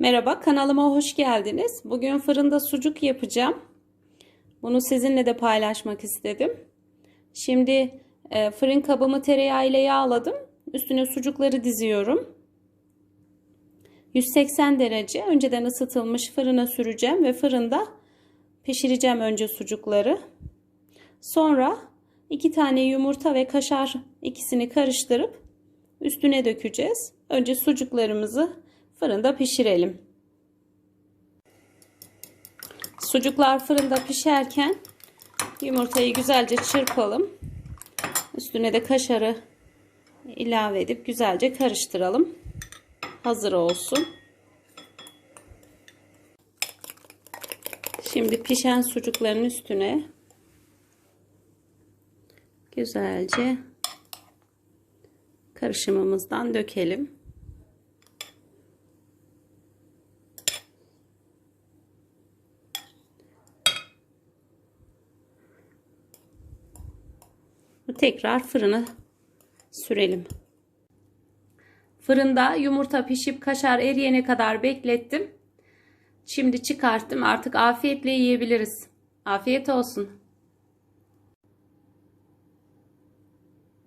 Merhaba kanalıma hoş geldiniz. Bugün fırında sucuk yapacağım. Bunu sizinle de paylaşmak istedim. Şimdi e, fırın kabımı tereyağı ile yağladım. Üstüne sucukları diziyorum. 180 derece önceden ısıtılmış fırına süreceğim ve fırında pişireceğim önce sucukları. Sonra iki tane yumurta ve kaşar ikisini karıştırıp üstüne dökeceğiz. Önce sucuklarımızı fırında pişirelim. Sucuklar fırında pişerken yumurtayı güzelce çırpalım. Üstüne de kaşarı ilave edip güzelce karıştıralım. Hazır olsun. Şimdi pişen sucukların üstüne güzelce karışımımızdan dökelim. Tekrar fırına sürelim. Fırında yumurta pişip kaşar eriyene kadar beklettim. Şimdi çıkarttım. Artık afiyetle yiyebiliriz. Afiyet olsun.